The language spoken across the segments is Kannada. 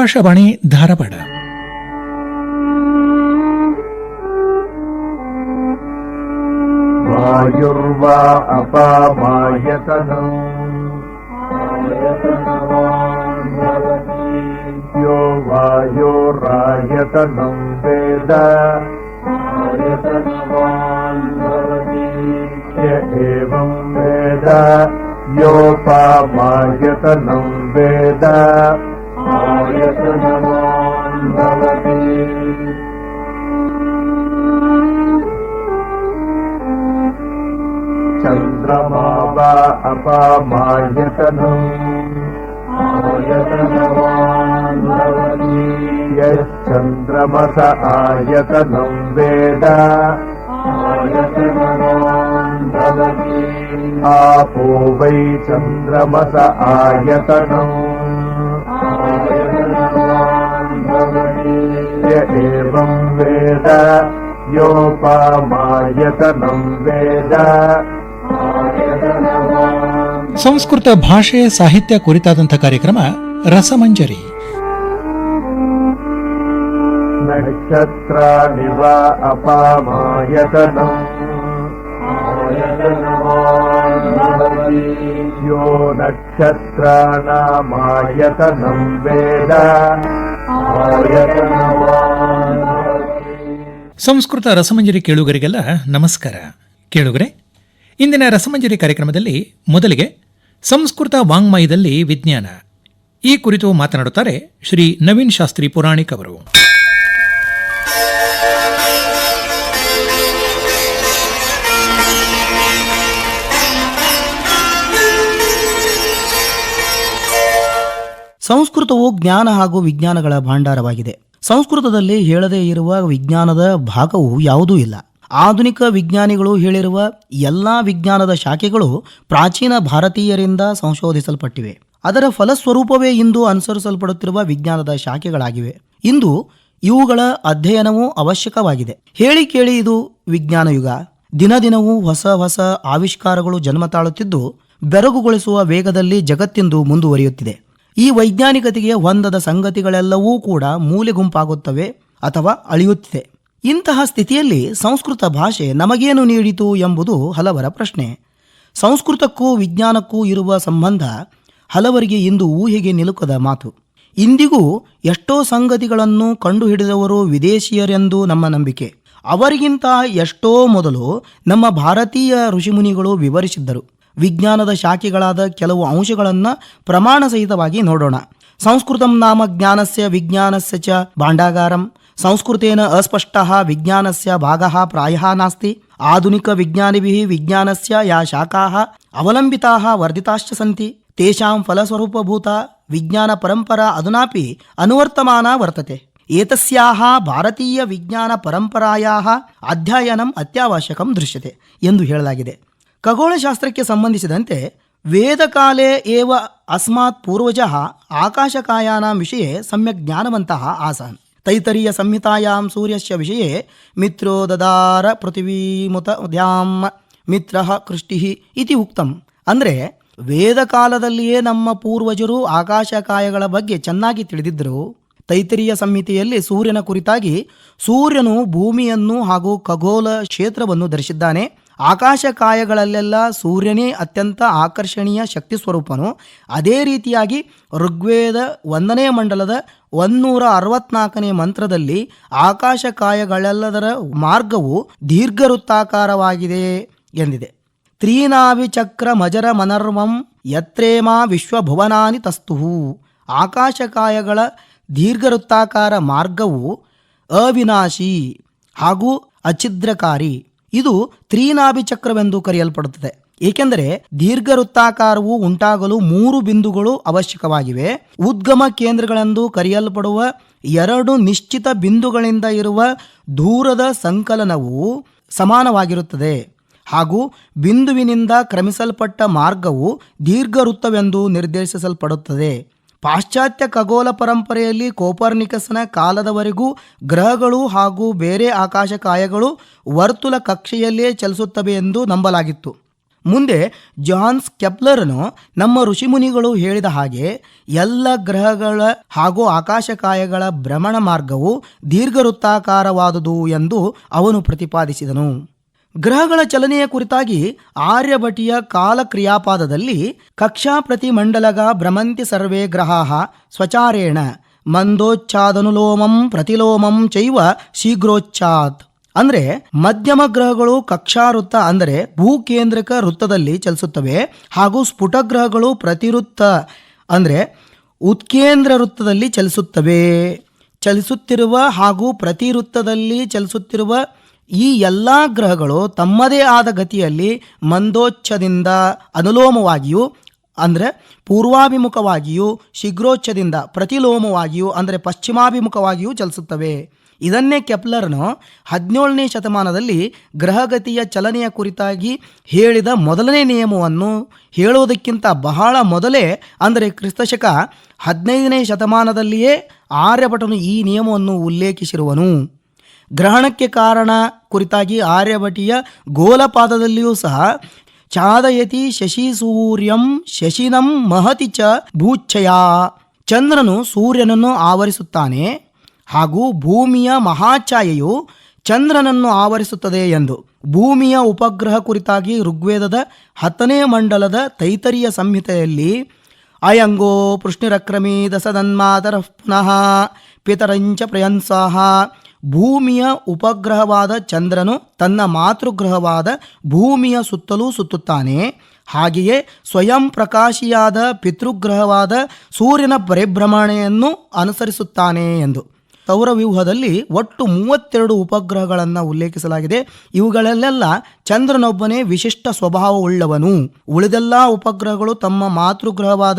ആകാശവാണി ധാരവാട് വായുർവാ അപാമായതനം यो वायोरायतनं वेद य एवं वेद योपामायतनं वेद वा अपामायतनम् आयतनवान् भवति यश्चन्द्रमस आयतनम् वेद आयतनवान् भवति आपो वै चन्द्रमस आयतनम् आयतनवान् भवति य एवम् वेद योपामायतनम् वेद ಸಂಸ್ಕೃತ ಭಾಷೆ ಸಾಹಿತ್ಯ ಕುರಿತಾದಂಥ ಕಾರ್ಯಕ್ರಮ ರಸಮಂಜರಿ नक्षत्राणि वा अपामायतनम् आयतनवान् भवति यो नक्षत्राणामायतनम् वेद आयतनवान् भवति ಸಂಸ್ಕೃತ ರಸಮಂಜರಿ ಕೇಳುಗರಿಗೆಲ್ಲ ನಮಸ್ಕಾರ ಕೇಳುಗರೆ ಇಂದಿನ ರಸಮಂಜರಿ ಕಾರ್ಯಕ್ರಮದಲ್ಲಿ ಮೊದಲಿಗೆ ಸಂಸ್ಕೃತ ವಾಂಗ್ಮಯದಲ್ಲಿ ವಿಜ್ಞಾನ. ಈ ಕುರಿತು ಮಾತನಾಡುತ್ತಾರೆ ಶ್ರೀ ನವೀನ್ ಶಾಸ್ತ್ರಿ ಪುರಾಣಿಕ್ ಅವರು. ಸಂಸ್ಕೃತವು ಜ್ಞಾನ ಹಾಗೂ ವಿಜ್ಞಾನಗಳ ಭಾಂಡಾರವಾಗಿದೆ. ಸಂಸ್ಕೃತದಲ್ಲಿ ಹೇಳದೇ ಇರುವ ವಿಜ್ಞಾನದ ಭಾಗವು ಯಾವುದೂ ಇಲ್ಲ. ಆಧುನಿಕ ವಿಜ್ಞಾನಿಗಳು ಹೇಳಿರುವ ಎಲ್ಲ ವಿಜ್ಞಾನದ ಶಾಖೆಗಳು ಪ್ರಾಚೀನ ಭಾರತೀಯರಿಂದ ಸಂಶೋಧಿಸಲ್ಪಟ್ಟಿವೆ. ಅದರ ಫಲಸ್ವರೂಪವೇ ಇಂದು ಅನುಸರಿಸಲ್ಪಡುತ್ತಿರುವ ವಿಜ್ಞಾನದ ಶಾಖೆಗಳಾಗಿವೆ. ಇಂದು ಇವುಗಳ ಅಧ್ಯಯನವೂ ಅವಶ್ಯಕವಾಗಿದೆ. ಹೇಳಿ ಕೇಳಿ ಇದು ವಿಜ್ಞಾನ ಯುಗ ದಿನ ದಿನವೂ ಹೊಸ ಹೊಸ ಆವಿಷ್ಕಾರಗಳು ಜನ್ಮ ತಾಳುತ್ತಿದ್ದು, ಬೆರಗುಗೊಳಿಸುವ ವೇಗದಲ್ಲಿ ಜಗತ್ತಿಂದು ಮುಂದುವರಿಯುತ್ತಿದೆ. ಈ ವೈಜ್ಞಾನಿಕತೆಗೆ ಹೊಂದದ ಸಂಗತಿಗಳೆಲ್ಲವೂ ಕೂಡ ಮೂಲೆ ಗುಂಪಾಗುತ್ತವೆ ಅಥವಾ ಅಳಿಯುತ್ತಿದೆ. ಇಂತಹ ಸ್ಥಿತಿಯಲ್ಲಿ ಸಂಸ್ಕೃತ ಭಾಷೆ ನಮಗೇನು ನೀಡಿತು ಎಂಬುದು ಹಲವರ ಪ್ರಶ್ನೆ. ಸಂಸ್ಕೃತಕ್ಕೂ ವಿಜ್ಞಾನಕ್ಕೂ ಇರುವ ಸಂಬಂಧ ಹಲವರಿಗೆ ಇಂದು ಊಹೆಗೆ ನಿಲುಕದ ಮಾತು. ಇಂದಿಗೂ ಎಷ್ಟೋ ಸಂಗತಿಗಳನ್ನು ಕಂಡುಹಿಡಿದವರು ವಿದೇಶಿಯರೆಂದು ನಮ್ಮ ನಂಬಿಕೆ. ಅವರಿಗಿಂತ ಎಷ್ಟೋ ಮೊದಲು ನಮ್ಮ ಭಾರತೀಯ ಋಷಿಮುನಿಗಳು ವಿವರಿಸಿದ್ದರು. ವಿಜ್ಞಾನದ ಶಾಖೆಗಳಾದ ಕೆಲವು ಅಂಶಗಳನ್ನು ಪ್ರಮಾಣ ಸಹಿತವಾಗಿ ನೋಡೋಣ. ಸಂಸ್ಕೃತಂ ನಾಮ ಜ್ಞಾನಸ್ಯ ವಿಜ್ಞಾನಸ್ಯ ಚ ಭಾಂಡಾಗಾರಂ. ಸಂಸ್ಕೃತೇನ ಅಸ್ಪಷ್ಟಃ ವಿಜ್ಞಾನಸ್ಯ ಭಾಗಃ ಪ್ರಾಯಃ ನಾಸ್ತಿ. ಆಧುನಿಕ ವಿಜ್ಞಾನಿಭಿः ವಿಜ್ಞಾನಸ್ಯ ಯಾ ಶಾಖಾಃ ಅವಲಂಬಿತಾಃ ವರ್ಧಿತಾಶ್ಚ ಸಂತಿ. ತೇಷಾಂ ಫಲಸ್ವರೂಪಭೂತ ವಿಜ್ಞಾನ ಪರಂಪರಾ ಅಧುನಾಪಿ ಅನುವರ್ತಮಾನ ವರ್ತತೆ. ಏತಸ್ಯಾಹ ಭಾರತೀಯ ವಿಜ್ಞಾನ ಪರಂಪರಾಯಾಹ ಅಧ್ಯಯನಂ ಅತ್ಯಾವಶ್ಯಕಂ ದೃಶ್ಯತೆ ಎಂದು ಹೇಳಲಾಗಿದೆ. ಖಗೋಳಶಾಸ್ತ್ರಕ್ಕೆ ಸಂಬಂಧಿಸಿದಂತೆ ವೇದಕಾಲೇ ಏವ ಅಸ್ಮಾತ್ ಪೂರ್ವಜಃ ಆಕಾಶಕಾಯಾನಾಂ ವಿಷಯ ಸಮ್ಯಕ್ ಜ್ಞಾನವಂತಃ ಆಸನ್. ತೈತರೀಯ ಸಂಹಿತಾಂ ಸೂರ್ಯಸ್ಯ ವಿಷಯ ಮಿತ್ರೋ ದದಾರ ಪೃಥಿವೀಮುತ ಧ್ಯಾಮ ಮಿತ್ರ ಕೃಷ್ಟಿ ಇತಿ ಉಕ್ತಂ. ಅಂದರೆ ವೇದಕಾಲದಲ್ಲಿಯೇ ನಮ್ಮ ಪೂರ್ವಜರು ಆಕಾಶಕಾಯಗಳ ಬಗ್ಗೆ ಚೆನ್ನಾಗಿ ತಿಳಿದಿದ್ದರು. ತೈತರಿಯ ಸಂಹಿತೆಯಲ್ಲಿ ಸೂರ್ಯನ ಕುರಿತಾಗಿ ಸೂರ್ಯನು ಭೂಮಿಯನ್ನು ಹಾಗೂ ಖಗೋಲ ಕ್ಷೇತ್ರವನ್ನು ಧರಿಸಿದ್ದಾನೆ. ಆಕಾಶಕಾಯಗಳಲ್ಲೆಲ್ಲ ಸೂರ್ಯನೇ ಅತ್ಯಂತ ಆಕರ್ಷಣೀಯ ಶಕ್ತಿ ಸ್ವರೂಪನು. ಅದೇ ರೀತಿಯಾಗಿ ಋಗ್ವೇದ ಒಂದನೇ ಮಂಡಲದ ಒಂದೂರ ಅರವತ್ನಾಲ್ಕನೇ ಮಂತ್ರದಲ್ಲಿ ಆಕಾಶಕಾಯಗಳೆಲ್ಲದರ ಮಾರ್ಗವು ದೀರ್ಘವೃತ್ತಾಕಾರವಾಗಿದೆ ಎಂದಿದೆ. ತ್ರೀನಾಭಿಚಕ್ರ ಮಜರ ಮನರ್ವಂ ಯತ್ರೇಮಾ ವಿಶ್ವಭುವನಾನಿ ತಸ್ತುಹು. ಆಕಾಶಕಾಯಗಳ ದೀರ್ಘವೃತ್ತಾಕಾರ ಮಾರ್ಗವು ಅವಿನಾಶಿ ಹಾಗೂ ಅಛಿದ್ರಕಾರಿ ಇದು ತ್ರೀನಾಭಿಚಕ್ರವೆಂದು ಕರೆಯಲ್ಪಡುತ್ತದೆ. ಏಕೆಂದರೆ ದೀರ್ಘ ವೃತ್ತಾಕಾರವು ಉಂಟಾಗಲು ಮೂರು ಬಿಂದುಗಳು ಅವಶ್ಯಕವಾಗಿವೆ. ಉದ್ಗಮ ಕೇಂದ್ರಗಳೆಂದು ಕರೆಯಲ್ಪಡುವ ಎರಡು ನಿಶ್ಚಿತ ಬಿಂದುಗಳಿಂದ ಇರುವ ದೂರದ ಸಂಕಲನವು ಸಮಾನವಾಗಿರುತ್ತದೆ. ಹಾಗೂ ಬಿಂದುವಿನಿಂದ ಕ್ರಮಿಸಲ್ಪಟ್ಟ ಮಾರ್ಗವು ದೀರ್ಘವೃತ್ತವೆಂದು ನಿರ್ದೇಶಿಸಲ್ಪಡುತ್ತದೆ. ಪಾಶ್ಚಾತ್ಯ ಖಗೋಳ ಪರಂಪರೆಯಲ್ಲಿ ಕೋಪರ್ನಿಕಸ್ನ ಕಾಲದವರೆಗೂ ಗ್ರಹಗಳು ಹಾಗೂ ಬೇರೆ ಆಕಾಶಕಾಯಗಳು ವರ್ತುಲ ಕಕ್ಷೆಯಲ್ಲೇ ಚಲಿಸುತ್ತವೆ ಎಂದು ನಂಬಲಾಗಿತ್ತು. ಮುಂದೆ ಜಾನ್ಸ್ ಕೆಪ್ಲರ್ನು ನಮ್ಮ ಋಷಿಮುನಿಗಳು ಹೇಳಿದ ಹಾಗೆ ಎಲ್ಲ ಗ್ರಹಗಳ ಹಾಗೂ ಆಕಾಶಕಾಯಗಳ ಭ್ರಮಣ ಮಾರ್ಗವು ದೀರ್ಘವೃತ್ತಾಕಾರವಾದುದು ಎಂದು ಅವನು ಪ್ರತಿಪಾದಿಸಿದನು. ಗ್ರಹಗಳ ಚಲನೆಯ ಕುರಿತಾಗಿ ಆರ್ಯಭಟಿಯ ಕಾಲಕ್ರಿಯಾಪಾದದಲ್ಲಿ ಕಕ್ಷಾ ಪ್ರತಿಮಂಡಲಗ ಭ್ರಮಂತಿ ಸರ್ವೇ ಗ್ರಹಾ ಸ್ವಚಾರೇಣ ಮಂದೋಚ್ಛಾದನುಲೋಮಂ ಪ್ರತಿಲೋಮಂ ಚೈವ ಶೀಘ್ರೋಚ್ಛಾತ್. ಅಂದ್ರೆ ಮಧ್ಯಮ ಗ್ರಹಗಳು ಕಕ್ಷಾ ವೃತ್ತ ಅಂದರೆ ಭೂಕೇಂದ್ರಕ ವೃತ್ತದಲ್ಲಿ ಚಲಿಸುತ್ತವೆ ಹಾಗೂ ಸ್ಫುಟ ಗ್ರಹಗಳು ಪ್ರತಿವೃತ್ತ ಅಂದರೆ ಉತ್ಕೇಂದ್ರ ವೃತ್ತದಲ್ಲಿ ಚಲಿಸುತ್ತವೆ. ಚಲಿಸುತ್ತಿರುವ ಹಾಗೂ ಪ್ರತಿ ವೃತ್ತದಲ್ಲಿ ಚಲಿಸುತ್ತಿರುವ ಈ ಎಲ್ಲ ಗ್ರಹಗಳು ತಮ್ಮದೇ ಆದ ಗತಿಯಲ್ಲಿ ಮಂದೋಚ್ಛದಿಂದ ಅನುಲೋಮವಾಗಿಯೂ ಅಂದರೆ ಪೂರ್ವಾಭಿಮುಖವಾಗಿಯೂ, ಶೀಘ್ರೋಚ್ಛದಿಂದ ಪ್ರತಿಲೋಮವಾಗಿಯೂ ಅಂದರೆ ಪಶ್ಚಿಮಾಭಿಮುಖವಾಗಿಯೂ ಚಲಿಸುತ್ತವೆ. ಇದನ್ನೇ ಕೆಪ್ಲರ್ನು ಹದಿನೇಳನೇ ಶತಮಾನದಲ್ಲಿ ಗ್ರಹಗತಿಯ ಚಲನೆಯ ಕುರಿತಾಗಿ ಹೇಳಿದ ಮೊದಲನೇ ನಿಯಮವನ್ನು ಹೇಳುವುದಕ್ಕಿಂತ ಬಹಳ ಮೊದಲೇ, ಅಂದರೆ ಕ್ರಿಸ್ತಶಕ ಹದಿನೈದನೇ ಶತಮಾನದಲ್ಲಿಯೇ ಆರ್ಯಭಟನು ಈ ನಿಯಮವನ್ನು ಉಲ್ಲೇಖಿಸಿರುವನು. ಗ್ರಹಣಕ್ಕೆ ಕಾರಣ ಕುರಿತಾಗಿ ಆರ್ಯಭಟಿಯ ಗೋಲಪಾದದಲ್ಲಿಯೂ ಸಹ ಚಾದಯತಿ ಶಶಿ ಸೂರ್ಯಂ ಶಶಿನಂ ಮಹತಿ ಚ ಭೂಚ್ಛಯ, ಚಂದ್ರನು ಸೂರ್ಯನನ್ನು ಆವರಿಸುತ್ತಾನೆ. ಹಾಗೂ ಭೂಮಿಯ ಮಹಾಛಾಯೆಯು ಚಂದ್ರನನ್ನು ಆವರಿಸುತ್ತದೆ ಎಂದು. ಭೂಮಿಯ ಉಪಗ್ರಹ ಕುರಿತಾಗಿ ಋಗ್ವೇದದ ಹತ್ತನೇ ಮಂಡಲದ ತೈತರಿಯ ಸಂಹಿತೆಯಲ್ಲಿ, ಅಯಂಗೋ ಪೃಷ್ಣಿರಕ್ರಮಿ ದಸದನ್ಮಾತರ ಪುನಃ ಪಿತರಂಚ ಪ್ರಯಂಸಾಹ, ಭೂಮಿಯ ಉಪಗ್ರಹವಾದ ಚಂದ್ರನು ತನ್ನ ಮಾತೃಗ್ರಹವಾದ ಭೂಮಿಯ ಸುತ್ತಲೂ ಸುತ್ತುತ್ತಾನೆ. ಹಾಗೆಯೇ ಸ್ವಯಂ ಪ್ರಕಾಶಿಯಾದ ಪಿತೃಗ್ರಹವಾದ ಸೂರ್ಯನ ಪರಿಭ್ರಮಣೆಯನ್ನು ಅನುಸರಿಸುತ್ತಾನೆ ಎಂದು. ಸೌರವ್ಯೂಹದಲ್ಲಿ ಒಟ್ಟು ಮೂವತ್ತೆರಡು ಉಪಗ್ರಹಗಳನ್ನು ಉಲ್ಲೇಖಿಸಲಾಗಿದೆ. ಇವುಗಳಲ್ಲೆಲ್ಲ ಚಂದ್ರನೊಬ್ಬನೇ ವಿಶಿಷ್ಟ ಸ್ವಭಾವವುಳ್ಳವನು. ಉಳಿದೆಲ್ಲ ಉಪಗ್ರಹಗಳು ತಮ್ಮ ಮಾತೃಗ್ರಹವಾದ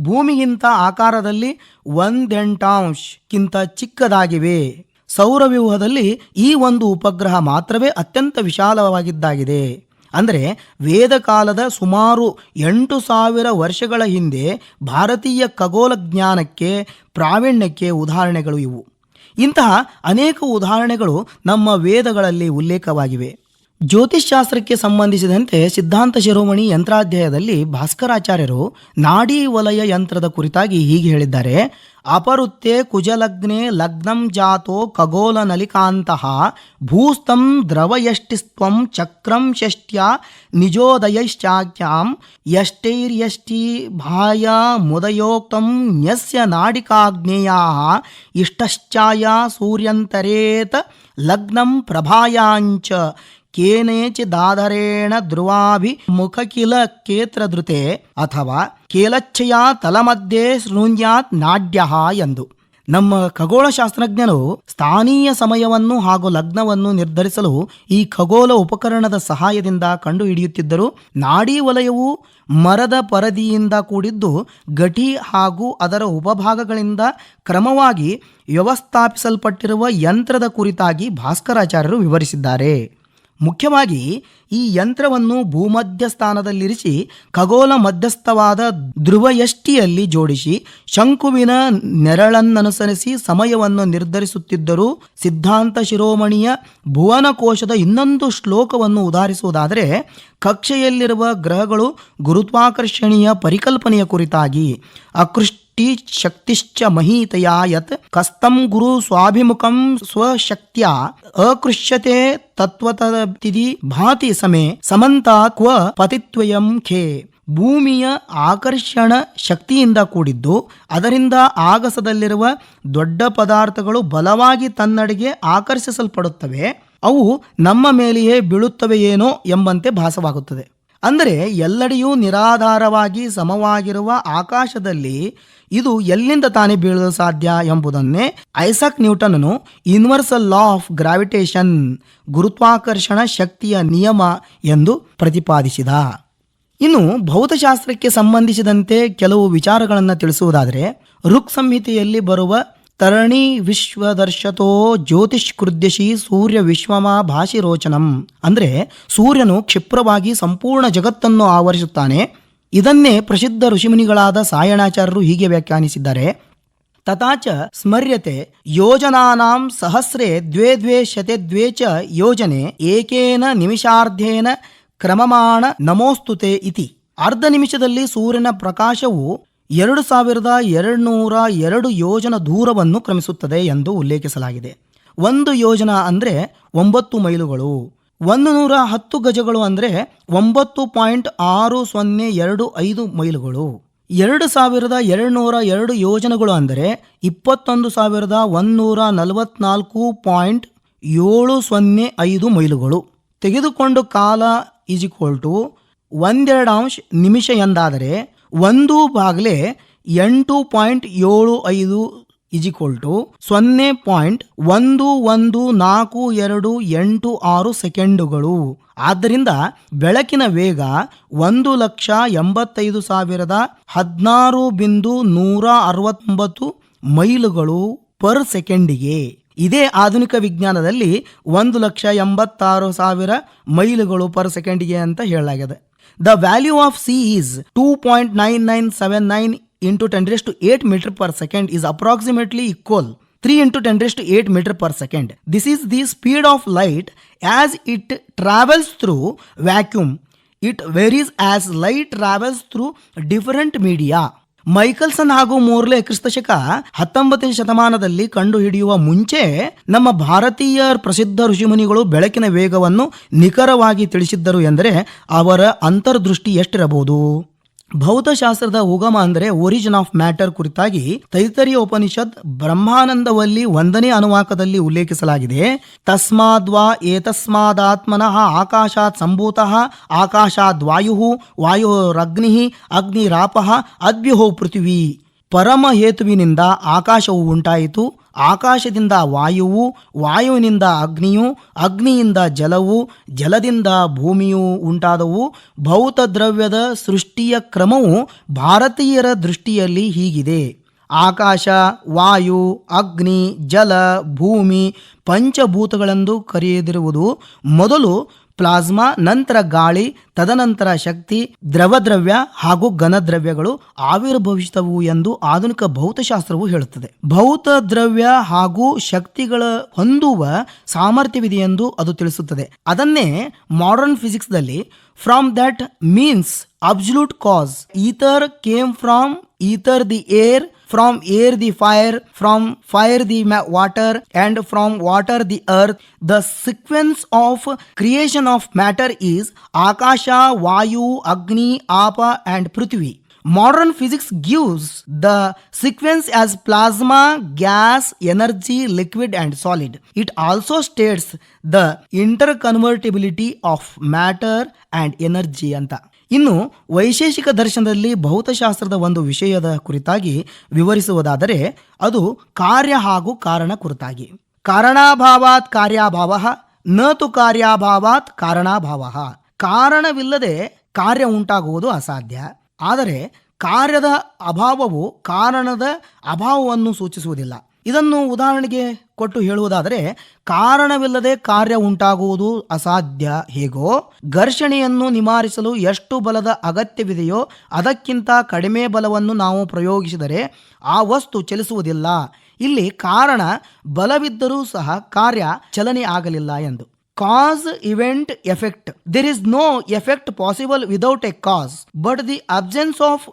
ಭೂಮಿಗಿಂತ ಆಕಾರದಲ್ಲಿ ಒಂದೆಂಟಾಂಶ್ಕ್ಕಿಂತ ಚಿಕ್ಕದಾಗಿವೆ. ಸೌರವ್ಯೂಹದಲ್ಲಿ ಈ ಒಂದು ಉಪಗ್ರಹ ಮಾತ್ರವೇ ಅತ್ಯಂತ ವಿಶಾಲವಾಗಿದ್ದಾಗಿದೆ. ಅಂದರೆ ವೇದಕಾಲದ ಸುಮಾರು ಎಂಟು ಸಾವಿರ ವರ್ಷಗಳ ಹಿಂದೆ ಭಾರತೀಯ ಖಗೋಳ ಜ್ಞಾನಕ್ಕೆ, ಪ್ರಾವೀಣ್ಯಕ್ಕೆ ಉದಾಹರಣೆಗಳು ಇವು. ಇಂತಹ ಅನೇಕ ಉದಾಹರಣೆಗಳು ನಮ್ಮ ವೇದಗಳಲ್ಲಿ ಉಲ್ಲೇಖವಾಗಿವೆ. ಜ್ಯೋತಿಷ್ಶಾಸ್ತ್ರಕ್ಕೆ ಸಂಬಂಧಿಸಿದಂತೆ ಸಿದ್ಧಾಂತ ಶಿರೋಮಣಿ ಯಂತ್ರಾಧ್ಯಾಯದಲ್ಲಿ ಭಾಸ್ಕರಾಚಾರ್ಯರು ನಾಡಿ ವಲಯ ಯಂತ್ರದ ಕುರಿತಾಗಿ ಹೀಗೆ ಹೇಳಿದ್ದಾರೆ. ಅಪರುತ್ತೆ ಕುಜಲಗ್ನೆ ಲಗ್ನಂ ಜಾತೋ ಖಗೋಲ ನಲಿಕಾಂತಹ ಭೂಸ್ತಂ ದ್ರವಯಷ್ಟಿಸ್ತ್ವಂ ಚಕ್ರಂ ಷಷ್ಟ್ಯ ನಿಜೋದಯಶ್ಚಾಖ್ಯಾಂ ಯಷ್ಟೈರ್ಯಷ್ಟಿ ಭಾಯ ಮುದಯೋಕ್ತಂ ನ್ಯಸ್ಯ ನಾಡಿಕಾಗ್ನೇಯಾ ಇಷ್ಟಶ್ಚಾಯ ಸೂರ್ಯಂತರೇತ ಲಗ್ನಂ ಪ್ರಭಾಯಾಂಚ ಕೇನೇಚಿದಾಧರೇಣ ಧ್ರುವಾಭಿಮುಖ ಕಿಲ ಕೇತ್ರಧೃತೆ ಅಥವಾ ಕೇಲಚ್ಛಯ ತಲಮಧ್ಯೆ ಶೃಂಜ್ಯಾತ್ ನಾಡ್ಯ ಎಂದು. ನಮ್ಮ ಖಗೋಳಶಾಸ್ತ್ರಜ್ಞರು ಸ್ಥಾನೀಯ ಸಮಯವನ್ನು ಹಾಗೂ ಲಗ್ನವನ್ನು ನಿರ್ಧರಿಸಲು ಈ ಖಗೋಳ ಉಪಕರಣದ ಸಹಾಯದಿಂದ ಕಂಡುಹಿಡಿಯುತ್ತಿದ್ದರು. ನಾಡಿ ವಲಯವು ಮರದ ಪರದಿಯಿಂದ ಕೂಡಿದ್ದು ಗಟಿ ಹಾಗೂ ಅದರ ಉಪಭಾಗಗಳಿಂದ ಕ್ರಮವಾಗಿ ವ್ಯವಸ್ಥಾಪಿಸಲ್ಪಟ್ಟಿರುವ ಯಂತ್ರದ ಕುರಿತಾಗಿ ಭಾಸ್ಕರಾಚಾರ್ಯರು ವಿವರಿಸಿದ್ದಾರೆ. ಮುಖ್ಯವಾಗಿ ಈ ಯಂತ್ರವನ್ನು ಭೂಮಧ್ಯ ಸ್ಥಾನದಲ್ಲಿರಿಸಿ ಖಗೋಲ ಮಧ್ಯಸ್ಥವಾದ ಧ್ರುವಯಷ್ಟಿಯಲ್ಲಿ ಜೋಡಿಸಿ ಶಂಕುವಿನ ನೆರಳನ್ನನುಸರಿಸಿ ಸಮಯವನ್ನು ನಿರ್ಧರಿಸುತ್ತಿದ್ದರು ಸಿದ್ಧಾಂತ ಶಿರೋಮಣಿಯ ಭುವನಕೋಶದ ಇನ್ನೊಂದು ಶ್ಲೋಕವನ್ನು ಉದಾಹರಿಸುವುದಾದರೆ, ಕಕ್ಷೆಯಲ್ಲಿರುವ ಗ್ರಹಗಳು ಗುರುತ್ವಾಕರ್ಷಣೀಯ ಪರಿಕಲ್ಪನೆಯ ಕುರಿತಾಗಿ, ಅಕೃಷ್ಟ ಶಕ್ತಿಶ್ಚ ಮಹೀತಯಾ ಯತ್ ಕಸ್ತಂ ಗುರು ಸ್ವಾಭಿಮುಖಂ ಸ್ವಶಕ್ತಿಯ ಅಕೃಷ್ಯತೆ ತತ್ವತದಿ ಭಾತಿ ಸಮೇ ಸಮಂತ ಕ್ವ ಪತಿತ್ವಯಂ ಖೇ. ಭೂಮಿಯ ಆಕರ್ಷಣ ಶಕ್ತಿಯಿಂದ ಕೂಡಿದ್ದು, ಅದರಿಂದ ಆಗಸದಲ್ಲಿರುವ ದೊಡ್ಡ ಪದಾರ್ಥಗಳು ಬಲವಾಗಿ ತನ್ನಡೆಗೆ ಆಕರ್ಷಿಸಲ್ಪಡುತ್ತವೆ. ಅವು ನಮ್ಮ ಮೇಲೆಯೇ ಬೀಳುತ್ತವೆಯೇನೋ ಎಂಬಂತೆ ಭಾಸವಾಗುತ್ತದೆ. ಅಂದರೆ ಎಲ್ಲೆಡೆಯೂ ನಿರಾಧಾರವಾಗಿ ಸಮವಾಗಿರುವ ಆಕಾಶದಲ್ಲಿ ಇದು ಎಲ್ಲಿಂದ ತಾನೇ ಬೀಳಲು ಸಾಧ್ಯ ಎಂಬುದನ್ನೇ ಐಸಾಕ್ ನ್ಯೂಟನನು ಯೂನಿವರ್ಸಲ್ ಲಾ ಆಫ್ ಗ್ರಾವಿಟೇಷನ್ ಗುರುತ್ವಾಕರ್ಷಣ ಶಕ್ತಿಯ ನಿಯಮ ಎಂದು ಪ್ರತಿಪಾದಿಸಿದ. ಇನ್ನು ಭೌತಶಾಸ್ತ್ರಕ್ಕೆ ಸಂಬಂಧಿಸಿದಂತೆ ಕೆಲವು ವಿಚಾರಗಳನ್ನು ತಿಳಿಸುವುದಾದರೆ, ಋಕ್ ಸಂಹಿತೆಯಲ್ಲಿ ಬರುವ ತರಣಿ ವಿಶ್ವದರ್ಶತೋ ಜ್ಯೋತಿಷ್ ಕೃದ್ಯಶಿ ಸೂರ್ಯ ವಿಶ್ವಮ ಭಾಷಿರೋಚನಂ. ಅಂದರೆ ಸೂರ್ಯನು ಕ್ಷಿಪ್ರವಾಗಿ ಸಂಪೂರ್ಣ ಜಗತ್ತನ್ನು ಆವರಿಸುತ್ತಾನೆ ಇದನ್ನೇ ಪ್ರಸಿದ್ಧ ಋಷಿಮುನಿಗಳಾದ ಸಾಯಣಾಚಾರ್ಯರು ಹೀಗೆ ವ್ಯಾಖ್ಯಾನಿಸಿದ್ದಾರೆ. ತಥಾಚ ಸ್ಮರ್ಯತೆ ಯೋಜನಾನಾಂ ಸಹಸ್ರೆ ದ್ವೇ ದ್ವೇ ಶತೆ ದ್ವೇ ಚ ಯೋಜನೆ ಏಕೇನ ನಿಮಿಷಾರ್ಧೇನ ಕ್ರಮಮಾಣ ನಮೋಸ್ತುತೆ ಇತಿ. ಅರ್ಧ ನಿಮಿಷದಲ್ಲಿ ಸೂರ್ಯನ ಪ್ರಕಾಶವು ಎರಡು ಸಾವಿರದ ಎರಡುನೂರ ಎರಡು ಯೋಜನ ದೂರವನ್ನು ಕ್ರಮಿಸುತ್ತದೆ ಎಂದು ಉಲ್ಲೇಖಿಸಲಾಗಿದೆ. ಒಂದು ಯೋಜನಾ ಅಂದರೆ ಒಂಬತ್ತು ಮೈಲುಗಳು. ಒಂದು ನೂರ ಹತ್ತು ಗಜಗಳು ಅಂದರೆ ಒಂಬತ್ತು ಪಾಯಿಂಟ್ ಆರು ಸೊನ್ನೆ ಎರಡು ಐದು ಮೈಲುಗಳು. ಎರಡು ಸಾವಿರದ ಎರಡುನೂರ ಎರಡು ಯೋಜನೆಗಳು ಅಂದರೆ ಇಪ್ಪತ್ತೊಂದು ಸಾವಿರದ ಒಂದೂರ ನಲವತ್ನಾಲ್ಕು ಪಾಯಿಂಟ್ ಏಳು ಸೊನ್ನೆ ಐದು ಮೈಲುಗಳು. ತೆಗೆದುಕೊಂಡು ಕಾಲ ಈಸ್ ಈಕ್ವಲ್ ಟು ಒಂದೆರಡು ಅಂಶ ನಿಮಿಷ ಎಂದಾದರೆ ಒಂದು ಬಾಗಲೇ ಎಂಟು ಪಾಯಿಂಟ್ ಏಳು ಐದು ಇಜಿಕ್ವಲ್ ಟು ಸೊನ್ನೆ ಪಾಯಿಂಟ್ ಒಂದು ಒಂದು ನಾಲ್ಕು ಎರಡು ಎಂಟು ಆರು ಸೆಕೆಂಡುಗಳು. ಆದ್ದರಿಂದ ಬೆಳಕಿನ ವೇಗ ಒಂದು ಲಕ್ಷ ಎಂಬತ್ತೈದು ಸಾವಿರದ ಹದಿನಾರು ಬಿಂದು ನೂರ ಅರವತ್ತೊಂಬತ್ತು ಮೈಲುಗಳು ಪರ್ ಸೆಕೆಂಡಿಗೆ. ಇದೇ ಆಧುನಿಕ ವಿಜ್ಞಾನದಲ್ಲಿ ಒಂದು ಲಕ್ಷ ಎಂಬತ್ತಾರು ಸಾವಿರ ಮೈಲುಗಳು ಪರ್ ಸೆಕೆಂಡಿಗೆ ಅಂತ ಹೇಳಲಾಗಿದೆ. The value of C is two point nine nine seven nine into ten raise to eight metre per second is approximately equal 3 into 10 raised to 8 meter per second. This is the speed of light as it travels through vacuum. It varies as light travels through different media. Michelson ಹಾಗೂ ಮೋರ್ಲೆ ಕ್ರಿಸ್ತಶಕ ಹತ್ತೊಂಬತ್ತನೇ ಶತಮಾನದಲ್ಲಿ ಕಂಡುಹಿಡಿಯುವ ಮುಂಚೆ ನಮ್ಮ ಭಾರತೀಯ ಪ್ರಸಿದ್ಧ ಋಷಿಮುನಿಗಳು ಬೆಳಕಿನ ವೇಗವನ್ನು ನಿಖರವಾಗಿ ತಿಳಿಸಿದ್ದರು ಎಂದರೆ ಅವರ ಅಂತರ್ದೃಷ್ಟಿ ಎಷ್ಟಿರಬಹುದು ಭೌತಶಾಸ್ತ್ರದ ಉಗಮ ಅಂದರೆ ಒರಿಜಿನ್ ಆಫ್ ಮ್ಯಾಟರ್ ಕುರಿತಾಗಿ ತೈತರಿಯ ಉಪನಿಷತ್ ಬ್ರಹ್ಮಾನಂದವಲ್ಲಿ ಒಂದನೇ ಅನುವಾಕದಲ್ಲಿ ಉಲ್ಲೇಖಿಸಲಾಗಿದೆ. ತಸ್ಮಾದ್ವಾ ಏತಸ್ಮಾದಾತ್ಮನಃ ಆಕಾಶಾತ್ ಸಂಭೂತಃ ಆಕಾಶಾದ್ ವಾಯು ವಾಯುರಗ್ನಿ ಅಗ್ನಿರಾಪಃ ಅದ್ಭ್ಯುಹೋ ಪೃಥ್ವಿ. ಪರಮ ಹೇತುವಿನಿಂದ ಆಕಾಶವು ಉಂಟಾಯಿತು. ಆಕಾಶದಿಂದ ವಾಯುವು, ವಾಯುವಿನಿಂದ ಅಗ್ನಿಯು, ಅಗ್ನಿಯಿಂದ ಜಲವು, ಜಲದಿಂದ ಭೂಮಿಯು ಉಂಟಾದವು. ಭೌತ ದ್ರವ್ಯದ ಸೃಷ್ಟಿಯ ಕ್ರಮವು ಭಾರತೀಯರ ದೃಷ್ಟಿಯಲ್ಲಿ ಹೀಗಿದೆ. ಆಕಾಶ, ವಾಯು, ಅಗ್ನಿ, ಜಲ, ಭೂಮಿ, ಪಂಚಭೂತಗಳೆಂದು ಕರೆಯದಿರುವುದು ಮೊದಲು ಪ್ಲಾಸ್ಮಾ, ನಂತರ ಗಾಳಿ, ತದನಂತರ ಶಕ್ತಿ, ದ್ರವದ್ರವ್ಯ ಹಾಗೂ ಘನದ್ರವ್ಯಗಳು ಆವಿರ್ಭವಿಸಿದವು ಎಂದು ಆಧುನಿಕ ಭೌತಶಾಸ್ತ್ರವು ಹೇಳುತ್ತದೆ. ಭೌತ ದ್ರವ್ಯ ಹಾಗೂ ಶಕ್ತಿಗಳ ಹೊಂದುವ ಸಾಮರ್ಥ್ಯವಿದೆ ಎಂದು ಅದು ತಿಳಿಸುತ್ತದೆ. ಅದನ್ನೇ modern ಫಿಸಿಕ್ಸ್ದಲ್ಲಿ from that means absolute cause ether came from ether the air from air the fire, from fire the water, and from water the earth. The sequence of creation of matter is Akasha, Vayu, Agni, Apa, and Prithvi. Modern physics gives the sequence as plasma, gas, energy, liquid, and solid. It also states the interconvertibility of matter and energy ಅಂತ ಇನ್ನು ವೈಶೇಷಿಕ ದರ್ಶನದಲ್ಲಿ ಭೌತಶಾಸ್ತ್ರದ ಒಂದು ವಿಷಯದ ಕುರಿತಾಗಿ ವಿವರಿಸುವುದಾದರೆ ಅದು ಕಾರ್ಯ ಹಾಗೂ ಕಾರಣ ಕುರಿತಾಗಿ. ಕಾರಣಾಭಾವಾತ್ ಕಾರ್ಯಾಭಾವ, ನ ತು ಕಾರ್ಯಾಭಾವಾತ್ ಕಾರಣಾಭಾವ. ಕಾರಣವಿಲ್ಲದೆ ಕಾರ್ಯ ಉಂಟಾಗುವುದು ಅಸಾಧ್ಯ. ಆದರೆ ಕಾರ್ಯದ ಅಭಾವವು ಕಾರಣದ ಅಭಾವವನ್ನು ಸೂಚಿಸುವುದಿಲ್ಲ. ಇದನ್ನು ಉದಾಹರಣೆಗೆ ಕೊಟ್ಟು ಹೇಳುವುದಾದರೆ, ಕಾರಣವಿಲ್ಲದೆ ಕಾರ್ಯ ಉಂಟಾಗುವುದು ಅಸಾಧ್ಯ, ಹೇಗೋ? ಘರ್ಷಣೆಯನ್ನು ನಿವಾರಿಸಲು ಎಷ್ಟು ಬಲದ ಅಗತ್ಯವಿದೆಯೋ, ಅದಕ್ಕಿಂತ ಕಡಿಮೆ ಬಲವನ್ನು ನಾವು ಪ್ರಯೋಗಿಸಿದರೆ ಆ ವಸ್ತು ಚಲಿಸುವುದಿಲ್ಲ. ಇಲ್ಲಿ ಕಾರಣ ಬಲವಿದ್ದರೂ ಸಹ ಕಾರ್ಯ ಚಲನೆ ಆಗಲಿಲ್ಲ ಎಂದು. Cause event effect there is no effect possible without a cause but the absence of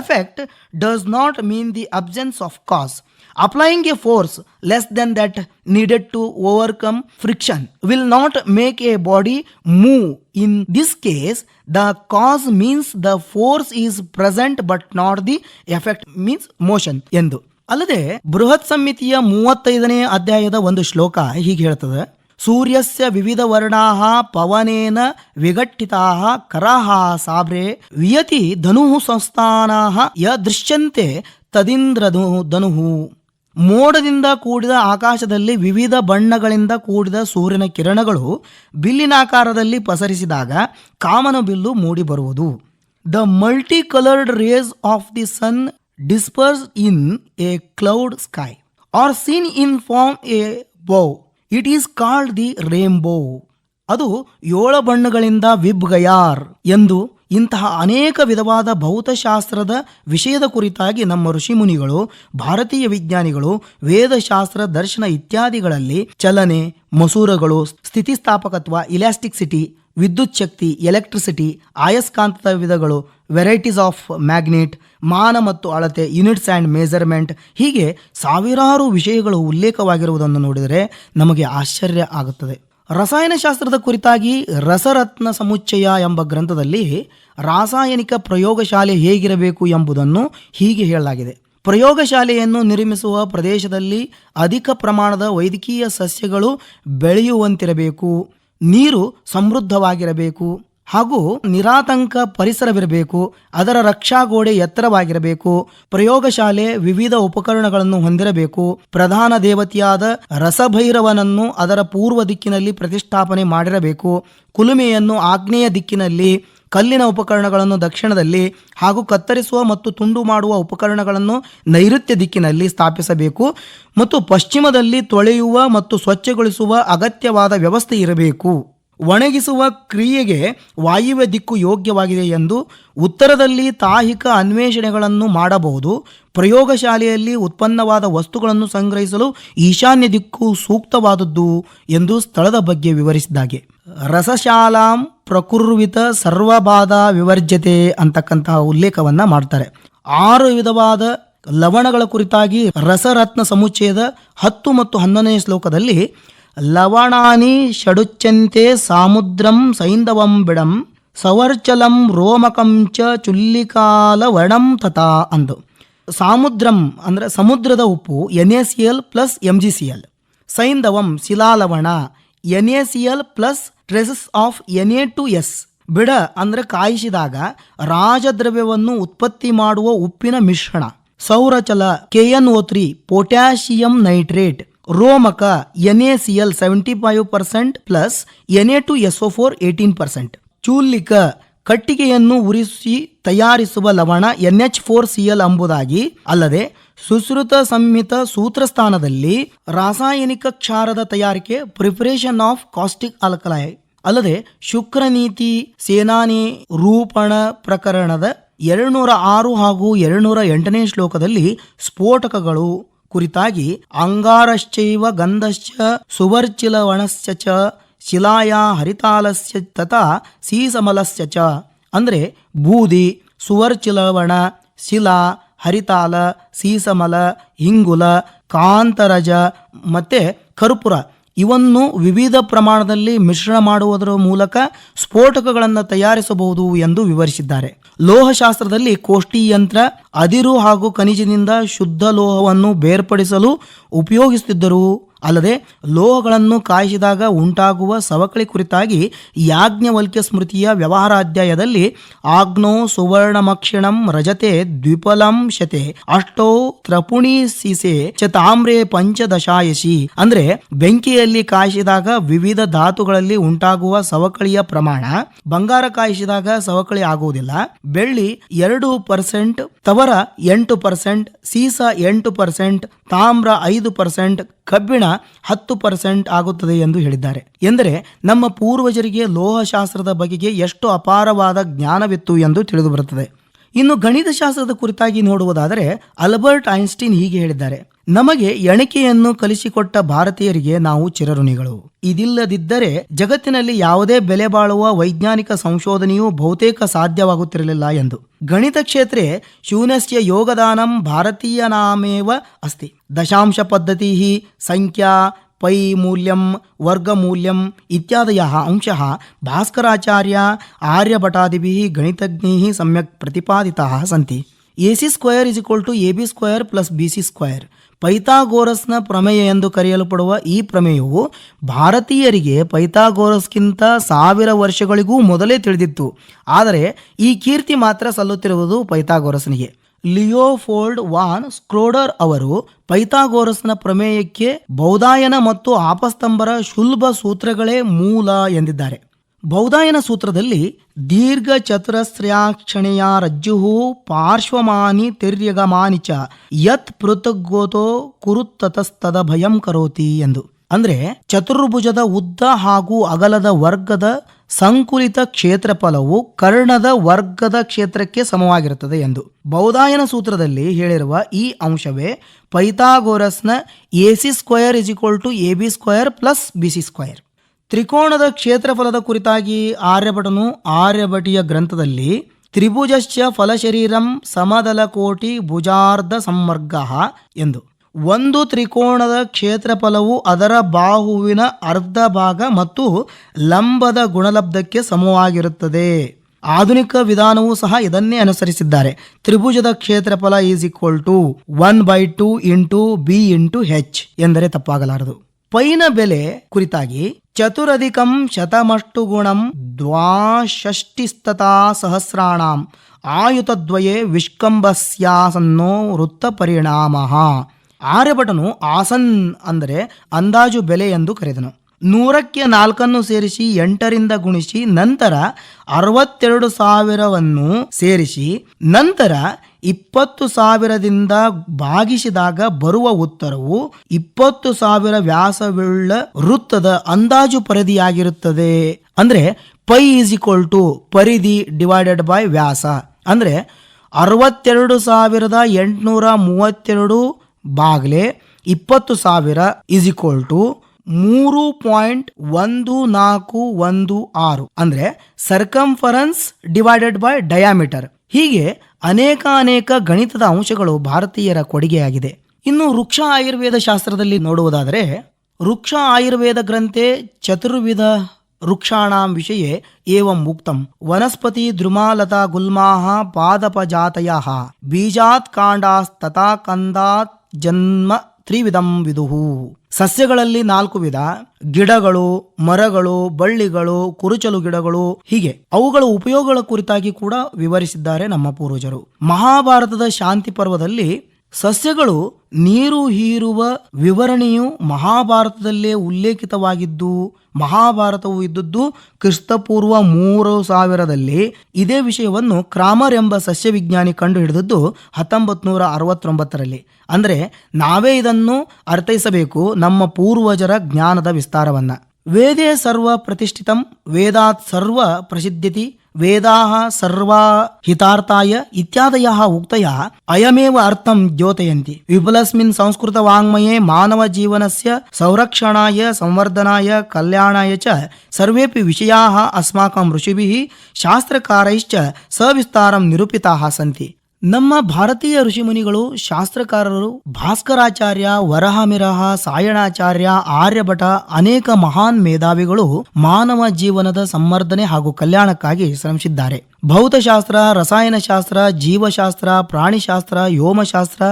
effect does not mean the absence of cause applying a force less than that needed to overcome friction will not make a body move in this case the cause means the force is present but not the effect means motion ಎಂದು. ಅಲ್ಲದೆ ಬೃಹತ್ ಸಮಿತಿಯ ಮೂವತ್ತೈದನೇ ಅಧ್ಯಾಯದ ಒಂದು ಶ್ಲೋಕ ಹೀಗೆ ಹೇಳ್ತದೆ. ಸೂರ್ಯಸ್ಯ ವಿವಿಧ ವರ್ಣಾ ಪವನೇನ ವಿಘಟಿತಾ ಕರಾಃ ಸಾಬ್ರೆ ವಿಯತಿ ಧನು ಸಂಸ್ಥಾನ ಯ ದೃಶ್ಯಂತೆ ತದಿಂದ್ರದು ಧನು. ಮೋಡದಿಂದ ಕೂಡಿದ ಆಕಾಶದಲ್ಲಿ ವಿವಿಧ ಬಣ್ಣಗಳಿಂದ ಕೂಡಿದ ಸೂರ್ಯನ ಕಿರಣಗಳು ಬಿಲ್ಲಿನಾಕಾರದಲ್ಲಿ ಪಸರಿಸಿದಾಗ ಕಾಮನ ಬಿಲ್ಲು ಮೂಡಿಬರುವುದು. The multi coloured rays of the sun disperse in a cloud sky are seen in form a bow. It is called the rainbow ಅದು ಏಳು ಬಣ್ಣಗಳಿಂದ ವಿಬ್ಗಯಾರ್ ಎಂದು ಇಂತಹ ಅನೇಕ ವಿಧವಾದ ಭೌತಶಾಸ್ತ್ರದ ವಿಷಯದ ಕುರಿತಾಗಿ ನಮ್ಮ ಋಷಿಮುನಿಗಳು, ಭಾರತೀಯ ವಿಜ್ಞಾನಿಗಳು, ವೇದಶಾಸ್ತ್ರ, ದರ್ಶನ ಇತ್ಯಾದಿಗಳಲ್ಲಿ ಚಲನೆ, ಮಸೂರಗಳು, ಸ್ಥಿತಿಸ್ಥಾಪಕತ್ವ ಇಲಾಸ್ಟಿಕ್ಸಿಟಿ ವಿದ್ಯುತ್ ಶಕ್ತಿ ಎಲೆಕ್ಟ್ರಿಸಿಟಿ ಆಯಸ್ಕಾಂತದ ವಿಧಗಳು ವೆರೈಟೀಸ್ ಆಫ್ ಮ್ಯಾಗ್ನೆಟ್ ಮಾನ ಮತ್ತು ಅಳತೆ ಯೂನಿಟ್ಸ್ ಆ್ಯಂಡ್ ಮೇಜರ್ಮೆಂಟ್ ಹೀಗೆ ಸಾವಿರಾರು ವಿಷಯಗಳು ಉಲ್ಲೇಖವಾಗಿರುವುದನ್ನು ನೋಡಿದರೆ ನಮಗೆ ಆಶ್ಚರ್ಯ ಆಗುತ್ತದೆ. ರಸಾಯನಶಾಸ್ತ್ರದ ಕುರಿತಾಗಿ ರಸರತ್ನ ಸಮುಚ್ಚಯ ಎಂಬ ಗ್ರಂಥದಲ್ಲಿ ರಾಸಾಯನಿಕ ಪ್ರಯೋಗಶಾಲೆ ಹೇಗಿರಬೇಕು ಎಂಬುದನ್ನು ಹೀಗೆ ಹೇಳಲಾಗಿದೆ. ಪ್ರಯೋಗಶಾಲೆಯನ್ನು ನಿರ್ಮಿಸುವ ಪ್ರದೇಶದಲ್ಲಿ ಅಧಿಕ ಪ್ರಮಾಣದ ವೈದ್ಯಕೀಯ ಸಸ್ಯಗಳು ಬೆಳೆಯುವಂತಿರಬೇಕು. ನೀರು ಸಮೃದ್ಧವಾಗಿರಬೇಕು ಹಾಗೂ ನಿರಾತಂಕ ಪರಿಸರವಿರಬೇಕು, ಅದರ ರಕ್ಷಾಗೋಡೆ ಎತ್ತರವಾಗಿರಬೇಕು, ಪ್ರಯೋಗಶಾಲೆ ವಿವಿಧ ಉಪಕರಣಗಳನ್ನು ಹೊಂದಿರಬೇಕು, ಪ್ರಧಾನ ದೇವತೆಯಾದ ರಸಭೈರವನನ್ನು ಅದರ ಪೂರ್ವ ದಿಕ್ಕಿನಲ್ಲಿ ಪ್ರತಿಷ್ಠಾಪನೆ ಮಾಡಿರಬೇಕು, ಕುಲುಮೆಯನ್ನು ಆಗ್ನೇಯ ದಿಕ್ಕಿನಲ್ಲಿ ಕಲ್ಲಿನ ಉಪಕರಣಗಳನ್ನು ದಕ್ಷಿಣದಲ್ಲಿ ಹಾಗೂ ಕತ್ತರಿಸುವ ಮತ್ತು ತುಂಡು ಮಾಡುವ ಉಪಕರಣಗಳನ್ನು ನೈಋತ್ಯ ದಿಕ್ಕಿನಲ್ಲಿ ಸ್ಥಾಪಿಸಬೇಕು ಮತ್ತು ಪಶ್ಚಿಮದಲ್ಲಿ ತೊಳೆಯುವ ಮತ್ತು ಸ್ವಚ್ಛಗೊಳಿಸುವ ಅಗತ್ಯವಾದ ವ್ಯವಸ್ಥೆ ಇರಬೇಕು. ಒಣಗಿಸುವ ಕ್ರಿಯೆಗೆ ವಾಯುವ್ಯ ದಿಕ್ಕು ಯೋಗ್ಯವಾಗಿದೆ ಎಂದು ಉತ್ತರದಲ್ಲಿ ತಾಹಿಕ ಅನ್ವೇಷಣೆಗಳನ್ನು ಮಾಡಬಹುದು. ಪ್ರಯೋಗಶಾಲೆಯಲ್ಲಿ ಉತ್ಪನ್ನವಾದ ವಸ್ತುಗಳನ್ನು ಸಂಗ್ರಹಿಸಲು ಈಶಾನ್ಯ ದಿಕ್ಕು ಸೂಕ್ತವಾದದ್ದು ಎಂದು ಸ್ಥಳದ ಬಗ್ಗೆ ವಿವರಿಸಿದಾಗೆ ರಸಶಾಲಾಂ ಪ್ರಕುರ್ವಿತ ಸರ್ವಬಾಧ ವಿವರ್ಜತೆ ಅಂತಕ್ಕಂತಹ ಉಲ್ಲೇಖವನ್ನು ಮಾಡ್ತಾರೆ. ಆರು ವಿಧವಾದ ಲವಣಗಳ ಕುರಿತಾಗಿ ರಸರತ್ನ ಸಮುಚ್ಚಯದ ಹತ್ತು ಮತ್ತು ಹನ್ನೊಂದನೇ ಶ್ಲೋಕದಲ್ಲಿ, ಲವಣಾನಿ ಷಡುಚ್ಚಂತೆ ಸಾಮುದ್ರಂ ಸೈಂಧವಂ ಬಿಡಂ, ಸವರ್ಚಲಂ ರೋಮಕಂ ಚ ಚುಲ್ಲಿಕಾಲವಣಂ ತಥಾ ಅಂದು. ಸಾಮುದ್ರಂ ಅಂದರೆ ಸಮುದ್ರದ ಉಪ್ಪು N A C L plus M G C L ಸೈಂಧವಂ ಶಿಲಾಲವಣ N A C L plus traces of N two S. ಬಿಡ ಅಂದರೆ ಕಾಯಿಸಿದಾಗ ರಾಜದ್ರವ್ಯವನ್ನು ಉತ್ಪತ್ತಿ ಮಾಡುವ ಉಪ್ಪಿನ ಮಿಶ್ರಣ. ಸೌರಚಲ K N O three potassium nitrate. ರೋಮಕ N A C L seventy five percent plus N A two S O four eighteen percent ಚೂಲ್ಲಿಕ ಕಟ್ಟಿಗೆಯನ್ನು ಉರಿಸಿ ತಯಾರಿಸುವ ಲವಣ N H four C L ಎಂಬುದಾಗಿ ಅಲ್ಲದೆ ಸುಶ್ರುತ ಸಂಹಿತ ಸೂತ್ರಸ್ಥಾನದಲ್ಲಿ ರಾಸಾಯನಿಕ ಕ್ಷಾರದ ತಯಾರಿಕೆ ಪ್ರಿಪರೇಷನ್ ಆಫ್ ಕಾಸ್ಟಿಕ್ ಅಲ್ಕಲಾಯ್ ಅಲ್ಲದೆ ಶುಕ್ರನೀತಿ ಸೇನಾನಿ ರೂಪಣ ಪ್ರಕರಣದ ಎರಡುನೂರ ಆರು ಹಾಗೂ ಎರಡುನೂರ ಎಂಟನೇ ಶ್ಲೋಕದಲ್ಲಿ ಸ್ಫೋಟಕಗಳು ಕುರಿತಾಗಿ ಅಂಗಾರಶ್ಚೈವ ಗಂಧಶ್ಚ, ಸುವರ್ಚಿಲವಣಶ್ಚ ಚ, ಶಿಲಾಯ ಹರಿತಾಲಸ್ಯ ತಥಾ ಸೀಸಮಲಸ್ಯ ಚ. ಅಂದರೆ ಬೂದಿ, ಸುವರ್ಚಿಲವಣ, ಶಿಲಾ ಹರಿತಾಲ, ಸೀಸಮಲ, ಹಿಂಗುಲ, ಕಾಂತರಜ ಮತ್ತು ಕರ್ಪೂರ. ಇವನ್ನು ವಿವಿಧ ಪ್ರಮಾಣದಲ್ಲಿ ಮಿಶ್ರಣ ಮಾಡುವುದರ ಮೂಲಕ ಸ್ಫೋಟಕಗಳನ್ನು ತಯಾರಿಸಬಹುದು ಎಂದು ವಿವರಿಸಿದ್ದಾರೆ. ಲೋಹಶಾಸ್ತ್ರದಲ್ಲಿ ಕೋಷ್ಟಿ ಯಂತ್ರ ಅದಿರು ಹಾಗೂ ಖನಿಜದಿಂದ ಶುದ್ಧ ಲೋಹವನ್ನು ಬೇರ್ಪಡಿಸಲು ಉಪಯೋಗಿಸುತ್ತಿದ್ದರು ಅಲ್ಲದೆ ಲೋಹಗಳನ್ನು ಕಾಯಿಸಿದಾಗ ಉಂಟಾಗುವ ಸವಕಳಿ ಕುರಿತಾಗಿ ಯಾಜ್ಞವಲ್ಕ್ಯ ಸ್ಮೃತಿಯ ವ್ಯವಹಾರಾಧ್ಯಾಯದಲ್ಲಿ ಆಗ್ನೋ ಸುವರ್ಣಮಕ್ಷಿಣಂ ರಜತೆ ದ್ವಿಪಲಂ ಶತೆ ಅಷ್ಟೋ ತ್ರಪುಣಿ ಸೀಸೆ ಚ ತಾಮ್ರೆ ಪಂಚದಶಾಯಶಿ. ಅಂದ್ರೆ ಬೆಂಕಿಯಲ್ಲಿ ಕಾಯಿಸಿದಾಗ ವಿವಿಧ ಧಾತುಗಳಲ್ಲಿ ಉಂಟಾಗುವ ಸವಕಳಿಯ ಪ್ರಮಾಣ ಬಂಗಾರ ಕಾಯಿಸಿದಾಗ ಸವಕಳಿ ಆಗುವುದಿಲ್ಲ. ಬೆಳ್ಳಿ ಎರಡು ಪರ್ಸೆಂಟ್, ತವರ ಎಂಟು ಪರ್ಸೆಂಟ್, ಸೀಸ ಎಂಟು ಪರ್ಸೆಂಟ್, ತಾಮ್ರ ಐದು ಪರ್ಸೆಂಟ್, ಕಬ್ಬಿಣ ಹತ್ತು ಪರ್ಸೆಂಟ್ ಆಗುತ್ತದೆ ಎಂದು ಹೇಳಿದ್ದಾರೆ. ಎಂದರೆ ನಮ್ಮ ಪೂರ್ವಜರಿಗೆ ಲೋಹಶಾಸ್ತ್ರದ ಬಗೆಗೆ ಎಷ್ಟು ಅಪಾರವಾದ ಜ್ಞಾನವಿತ್ತು ಎಂದು ತಿಳಿದು ಬರುತ್ತದೆ. ಇನ್ನು ಗಣಿತಶಾಸ್ತ್ರದ ಕುರಿತಾಗಿ ನೋಡುವುದಾದರೆ ಅಲ್ಬರ್ಟ್ ಐನ್ಸ್ಟೀನ್ ಹೀಗೆ ಹೇಳಿದ್ದಾರೆ. ನಮಗೆ ಎಣಿಕೆಯನ್ನು ಕಲಿಸಿಕೊಟ್ಟ ಭಾರತೀಯರಿಗೆ ನಾವು ಚಿರಋಣಿಗಳು. ಇದಿಲ್ಲದಿದ್ದರೆ ಜಗತ್ತಿನಲ್ಲಿ ಯಾವುದೇ ಬೆಲೆ ಬಾಳುವ ವೈಜ್ಞಾನಿಕ ಸಂಶೋಧನೆಯೂ ಬಹುತೇಕ ಸಾಧ್ಯವಾಗುತ್ತಿರಲಿಲ್ಲ ಎಂದು. ಗಣಿತ ಕ್ಷೇತ್ರ ಶೂನ್ಯಸ್ಯ ಯೋಗದಾನಂ ಭಾರತೀಯನಾಮೇವ ಅಸ್ತಿ. ದಶಾಂಶ ಪದ್ಧತಿ ಸಂಖ್ಯಾ ಪೈ ಮೂಲ್ಯಂ ವರ್ಗಮೂಲ್ಯಂ ಇತ್ಯಾದಯ ಅಂಶ ಭಾಸ್ಕರಾಚಾರ್ಯ ಆರ್ಯಭಟಾದಿಭಿ ಗಣಿತಜ್ಞೈ ಸಮ್ಯಕ್ ಪ್ರತಿಪಾದಿತ ಸಂತಿ. A C square is equal to A B square plus B C square ಪೈಥಾಗೋರಸ್ನ ಪ್ರಮೇಯ ಎಂದು ಕರೆಯಲ್ಪಡುವ ಈ ಪ್ರಮೇಯವು ಭಾರತೀಯರಿಗೆ ಪೈಥಾಗೋರಸ್ಗಿಂತ ಸಾವಿರ ವರ್ಷಗಳಿಗೂ ಮೊದಲೇ ತಿಳಿದಿತ್ತು. ಆದರೆ ಈ ಕೀರ್ತಿ ಮಾತ್ರ ಸಲ್ಲುತ್ತಿರುವುದು ಪೈಥಾಗೋರಸ್ನಿಗೆ. ಲಿಯೋಫೋಲ್ಡ್ ವಾನ್ ಸ್ಕ್ರೋಡರ್ ಅವರು ಪೈಥಾಗೋರಸ್ನ ಪ್ರಮೇಯಕ್ಕೆ ಬೌದಾಯನ ಮತ್ತು ಆಪಸ್ತಂಭರ ಶುಲ್ಭ ಸೂತ್ರಗಳೇ ಮೂಲ ಎಂದಿದ್ದಾರೆ. ಬೌದಾಯನ ಸೂತ್ರದಲ್ಲಿ ದೀರ್ಘ ಚತುರಸ್ರ್ಯಾಕ್ಷಣೆಯ ರಜ್ಜುಹು ಪಾರ್ಶ್ವಮಾನಿ ತಿರ್ಯಗಮಾನಿ ಚ ಯತ್ ಪೃಥಗ್ಗೋತೋ ಕುರುತ್ತತಸ್ತದ ಭಯಂ ಕರೋತಿ ಎಂದು. ಅಂದ್ರೆ ಚತುರ್ಭುಜದ ಉದ್ದ ಹಾಗೂ ಅಗಲದ ವರ್ಗದ ಸಂಕುಲಿತ ಕ್ಷೇತ್ರಫಲವು ಕರ್ಣದ ವರ್ಗದ ಕ್ಷೇತ್ರಕ್ಕೆ ಸಮವಾಗಿರುತ್ತದೆ ಎಂದು ಬೌದಾಯನ ಸೂತ್ರದಲ್ಲಿ ಹೇಳಿರುವ ಈ ಅಂಶವೇ ಪೈಥಾಗೋರಸ್ನ A C square is equal to A B square plus B C square ತ್ರಿಕೋಣದ ಕ್ಷೇತ್ರಫಲದ ಕುರಿತಾಗಿ ಆರ್ಯಭಟನು ಆರ್ಯಭಟಿಯ ಗ್ರಂಥದಲ್ಲಿ ತ್ರಿಭುಜಶ್ಚ ಫಲಶರೀರಂ ಸಮದಲ ಕೋಟಿ ಭುಜಾರ್ಧ ಸಂವರ್ಗ ಎಂದು ಒಂದು ತ್ರಿಕೋಣದ ಕ್ಷೇತ್ರಫಲವು ಅದರ ಬಾಹುವಿನ ಅರ್ಧ ಭಾಗ ಮತ್ತು ಲಂಬದ ಗುಣಲಬ್ಧಕ್ಕೆ ಸಮವಾಗಿರುತ್ತದೆ. ಆಧುನಿಕ ವಿಧಾನವೂ ಸಹ ಇದನ್ನೇ ಅನುಸರಿಸಿದ್ದಾರೆ. ತ್ರಿಭುಜದ ಕ್ಷೇತ್ರಫಲ is equal to one by two into B into H ಎಂದರೆ ತಪ್ಪಾಗಲಾರದು. ಪೈನ ಬೆಲೆ ಕುರಿತಾಗಿ ಚತುರಧಿಕಂ ಶತಮಷ್ಟು ಗುಣಂ ದ್ವಾಷಷ್ಟಿಸ್ತತಾ ಸಹಸ್ರಾಣಾಂ ಆಯುತದ್ವಯೇ ವಿಷ್ಕಂಬಸ್ಯಾಸನ್ನೋ ವೃತ್ತ ಪರಿಣಾಮ ಆರ್ಯಭಟನು ಆಸನ್ ಅಂದರೆ ಅಂದಾಜು ಬೆಲೆ ಎಂದು ಕರೆದನು. ನೂರಕ್ಕೆ ನಾಲ್ಕನ್ನು ಸೇರಿಸಿ ಎಂಟರಿಂದ ಗುಣಿಸಿ ನಂತರ ಅರವತ್ತೆರಡು ಸಾವಿರವನ್ನು ಸೇರಿಸಿ ನಂತರ ಇಪ್ಪತ್ತು ಸಾವಿರದಿಂದ ಭಾಗಿಸಿದಾಗ ಬರುವ ಉತ್ತರವು ಇಪ್ಪತ್ತು ಸಾವಿರ ವ್ಯಾಸವುಳ್ಳ ವೃತ್ತದ ಅಂದಾಜು ಪರಿಧಿಯಾಗಿರುತ್ತದೆ. ಅಂದರೆ ಪೈ ಈಸ್ ಈಕ್ವಲ್ ಟು ಪರಿಧಿ ಡಿವೈಡೆಡ್ ಬೈ ವ್ಯಾಸ. ಅಂದರೆ ಅರವತ್ತೆರಡು ಸಾವಿರದ ಎಂಟುನೂರ ಮೂವತ್ತೆರಡು ಬಾಗ್ಲೆ ಇಪ್ಪತ್ತು ಸಾವಿರ ಇಸ್ ಈಕ್ವಲ್ ಟು ಮೂರು ಪಾಯಿಂಟ್ ಒಂದು ನಾಲ್ಕು ಒಂದು ಆರು ಅಂದ್ರೆ ಸರ್ಕಂಫರೆನ್ಸ್ ಡಿವೈಡೆಡ್ ಬೈ ಡಯಾಮೀಟರ್ ಹೀಗೆ ಅನೇಕ ಅನೇಕ ಗಣಿತದ ಅಂಶಗಳು ಭಾರತೀಯರ ಕೊಡುಗೆಯಾಗಿದೆ. ಇನ್ನು ವೃಕ್ಷ ಆಯುರ್ವೇದ ಶಾಸ್ತ್ರದಲ್ಲಿ ನೋಡುವುದಾದರೆ, ವೃಕ್ಷ ಆಯುರ್ವೇದ ಗ್ರಂಥೆ ಚತುರ್ವಿಧ ವೃಕ್ಷಾಣಾಂ ವಿಷಯೇ ಏವಂ ಉಕ್ತಂ ವನಸ್ಪತಿ ದ್ರುಮಾಲತಾ ಗುಲ್ಮಾಹ ಪಾದಪಜಾತಯ. ಬೀಜಾತ್ ಕಾಂಡಾಸ್ತತಾ ಕಂದಾತ್ ಜನ್ಮ ತ್ರಿವಿಧಂ ವಿದುಹು. ಸಸ್ಯಗಳಲ್ಲಿ ನಾಲ್ಕು ವಿಧ, ಗಿಡಗಳು, ಮರಗಳು, ಬಳ್ಳಿಗಳು, ಕುರುಚಲು ಗಿಡಗಳು, ಹೀಗೆ ಅವುಗಳ ಉಪಯೋಗಗಳ ಕುರಿತಾಗಿ ಕೂಡ ವಿವರಿಸಿದ್ದಾರೆ ನಮ್ಮ ಪೂರ್ವಜರು. ಮಹಾಭಾರತದ ಶಾಂತಿ ಪರ್ವದಲ್ಲಿ ಸಸ್ಯಗಳು ನೀರು ಹೀರುವ ವಿವರಣೆಯು ಮಹಾಭಾರತದಲ್ಲೇ ಉಲ್ಲೇಖಿತವಾಗಿದ್ದು, ಮಹಾಭಾರತವು ಇದ್ದದ್ದು ಕ್ರಿಸ್ತಪೂರ್ವ ಮೂರು ಸಾವಿರದಲ್ಲಿ. ಇದೇ ವಿಷಯವನ್ನು ಕ್ರಾಮರ್ ಎಂಬ ಸಸ್ಯವಿಜ್ಞಾನಿ ಕಂಡು ಹಿಡಿದದ್ದು ಹತ್ತೊಂಬತ್ತು ನೂರ ಅರವತ್ತೊಂಬತ್ತರಲ್ಲಿ ಅಂದರೆ ನಾವೇ ಇದನ್ನು ಅರ್ಥೈಸಬೇಕು ನಮ್ಮ ಪೂರ್ವಜರ ಜ್ಞಾನದ ವಿಸ್ತಾರವನ್ನ. ವೇದೇ ಸರ್ವ ಪ್ರತಿಷ್ಠಿತಂ, ವೇದಾತ್ ಸರ್ವ ಪ್ರಸಿದ್ಧತಿ வேதாக சர்வா ஹிதார்த்தாய இத்தியாதயாக உக்தையா அயமேவ அர்த்தம் ஜோதயந்தி. விபுலஸ்மின் சம்ஸ்கிருத வாங்மயே மானவ ஜீவனஸ்ய சௌரக்ஷணாய संवर्धनाय कल्याणाय च सर्वेपि विषयाः अस्माकं ऋषिभिः शास्त्रकारैश्च सविस्तारं निरूपिताः सन्ति ನಮ್ಮ ಭಾರತೀಯ ಋಷಿಮುನಿಗಳು, ಶಾಸ್ತ್ರಕಾರರು ಭಾಸ್ಕರಾಚಾರ್ಯ, ವರಹಮಿರಹ, ಸಾಯಣಾಚಾರ್ಯ, ಆರ್ಯಭಟ, ಅನೇಕ ಮಹಾನ್ ಮೇಧಾವಿಗಳು ಮಾನವ ಜೀವನದ ಸಂವರ್ಧನೆ ಹಾಗೂ ಕಲ್ಯಾಣಕ್ಕಾಗಿ ಶ್ರಮಿಸಿದ್ದಾರೆ. ಭೌತಶಾಸ್ತ್ರ, ರಸಾಯನಶಾಸ್ತ್ರ, ಜೀವಶಾಸ್ತ್ರ, ಪ್ರಾಣಿಶಾಸ್ತ್ರ, ಯೋಮಶಾಸ್ತ್ರ,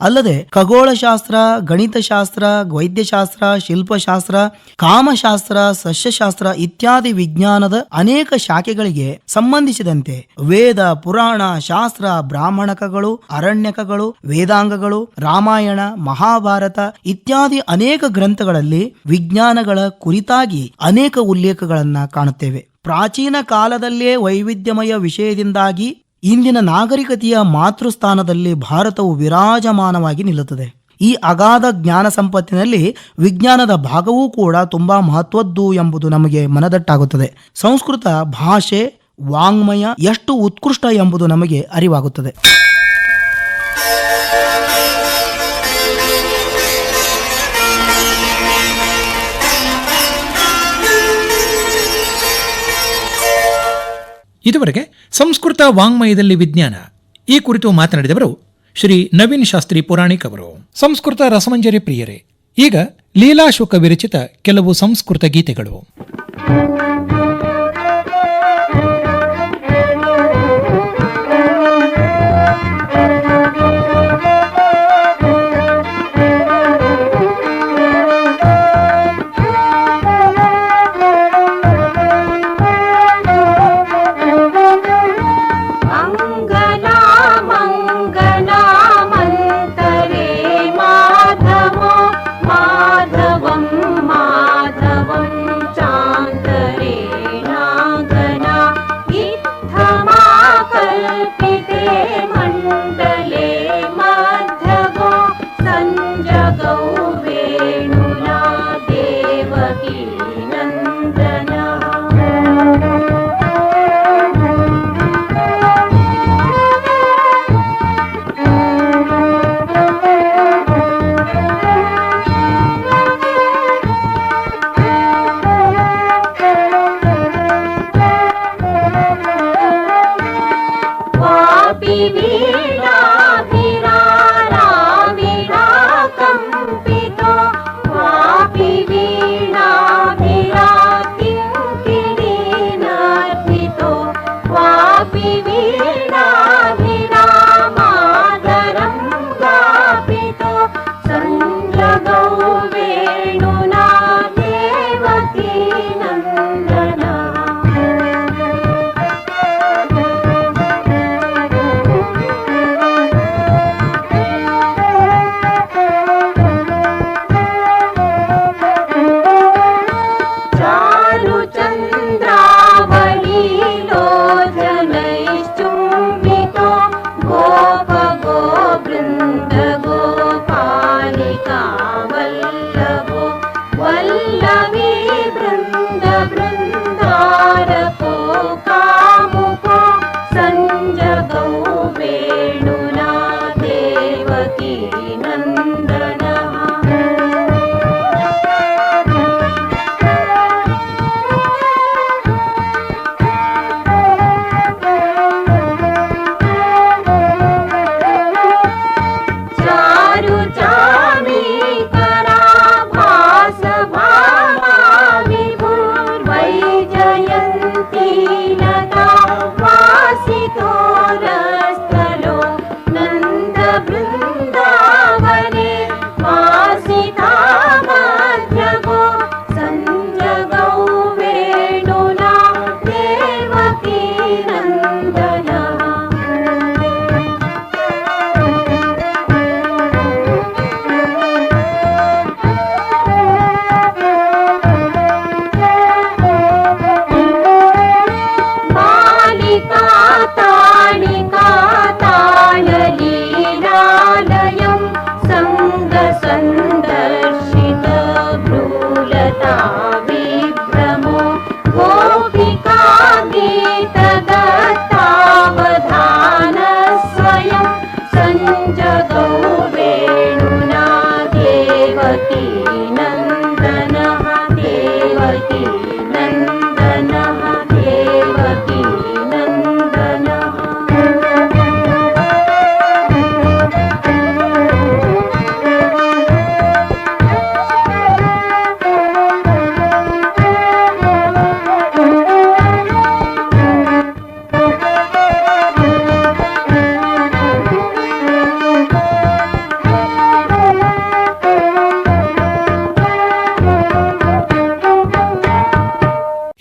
ಅಲ್ಲದೆ ಖಗೋಳಶಾಸ್ತ್ರ, ಗಣಿತಶಾಸ್ತ್ರ, ವೈದ್ಯಶಾಸ್ತ್ರ, ಶಿಲ್ಪಶಾಸ್ತ್ರ, ಕಾಮಶಾಸ್ತ್ರ, ಸಸ್ಯಶಾಸ್ತ್ರ ಇತ್ಯಾದಿ ವಿಜ್ಞಾನದ ಅನೇಕ ಶಾಖೆಗಳಿಗೆ ಸಂಬಂಧಿಸಿದಂತೆ ವೇದ, ಪುರಾಣ, ಶಾಸ್ತ್ರ, ಬ್ರಾಹ್ಮಣಕಗಳು, ಅರಣ್ಯಕಗಳು, ವೇದಾಂಗಗಳು, ರಾಮಾಯಣ, ಮಹಾಭಾರತ ಇತ್ಯಾದಿ ಅನೇಕ ಗ್ರಂಥಗಳಲ್ಲಿ ವಿಜ್ಞಾನಗಳ ಕುರಿತಾಗಿ ಅನೇಕ ಉಲ್ಲೇಖಗಳನ್ನು ಕಾಣುತ್ತೇವೆ. ಪ್ರಾಚೀನ ಕಾಲದಲ್ಲೇ ವೈವಿಧ್ಯಮಯ ವಿಷಯದಿಂದಾಗಿ ಇಂದಿನ ನಾಗರಿಕತೆಯ ಮಾತೃಸ್ಥಾನದಲ್ಲಿ ಭಾರತವು ವಿರಾಜಮಾನವಾಗಿ ನಿಲ್ಲುತ್ತದೆ. ಈ ಅಗಾಧ ಜ್ಞಾನ ಸಂಪತ್ತಿನಲ್ಲಿ ವಿಜ್ಞಾನದ ಭಾಗವೂ ಕೂಡ ತುಂಬಾ ಮಹತ್ವದ್ದು ಎಂಬುದು ನಮಗೆ ಮನದಟ್ಟಾಗುತ್ತದೆ. ಸಂಸ್ಕೃತ ಭಾಷೆ, ವಾಂಗ್ಮಯ ಎಷ್ಟು ಉತ್ಕೃಷ್ಟ ಎಂಬುದು ನಮಗೆ ಅರಿವಾಗುತ್ತದೆ. ಇದುವರೆಗೆ ಸಂಸ್ಕೃತ ವಾಂಗ್ಮಯದಲ್ಲಿ ವಿಜ್ಞಾನ. ಈ ಕುರಿತು ಮಾತನಾಡಿದವರು ಶ್ರೀ ನವೀನ್ ಶಾಸ್ತ್ರಿ ಪುರಾಣಿಕ್ ಅವರು. ಸಂಸ್ಕೃತ ರಸಮಂಜರಿ ಪ್ರಿಯರೇ, ಈಗ ಲೀಲಾಶೋಕ ವಿರಚಿತ ಕೆಲವು ಸಂಸ್ಕೃತ ಗೀತೆಗಳು.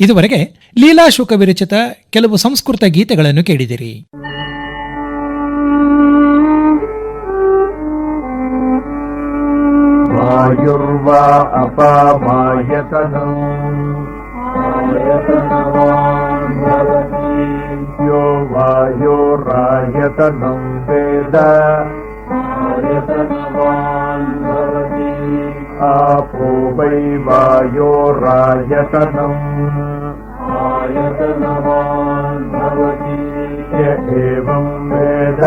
ಇದುವರೆಗೆ ಲೀಲಾ ಶುಕ ವಿರಚಿತ ಕೆಲವು ಸಂಸ್ಕೃತ ಗೀತೆಗಳನ್ನು ಕೇಳಿದಿರಿ वायुर्वा अपामायतनम् आयतनवान् भवति यो वायोरायतनम् वेद आयतनवान् भवति आपो वै वायोरायतनम् आयतनवान् भवति य एवं वेद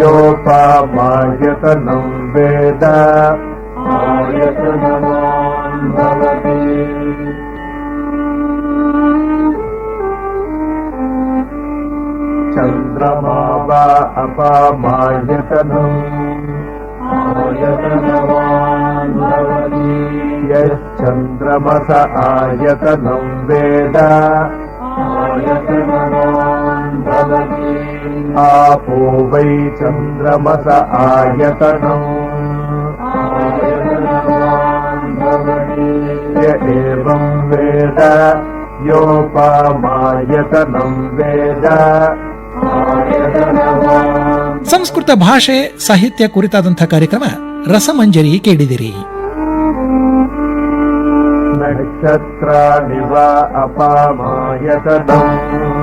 योपामायतनम् वेद आयतनवान् भवति चन्द्रमा वा अपामायतनम् आयतनवान् भवति यश्चन्द्रमस आयतनम् वेद आयतनवान् भवति आपो वै चन्द्रमस आयतनम् आयतनवान् भवति य एवं वेद योपामायतनम् वेद आयतनवान् ಸಂಸ್ಕೃತ ಭಾಷೆ ಸಾಹಿತ್ಯ ಕುರಿತಾದಂಥ ಕಾರ್ಯಕ್ರಮ ರಸಮಂಜರಿ ಕೇಳಿದಿರಿ नक्षत्राणि वा अपामायतनम्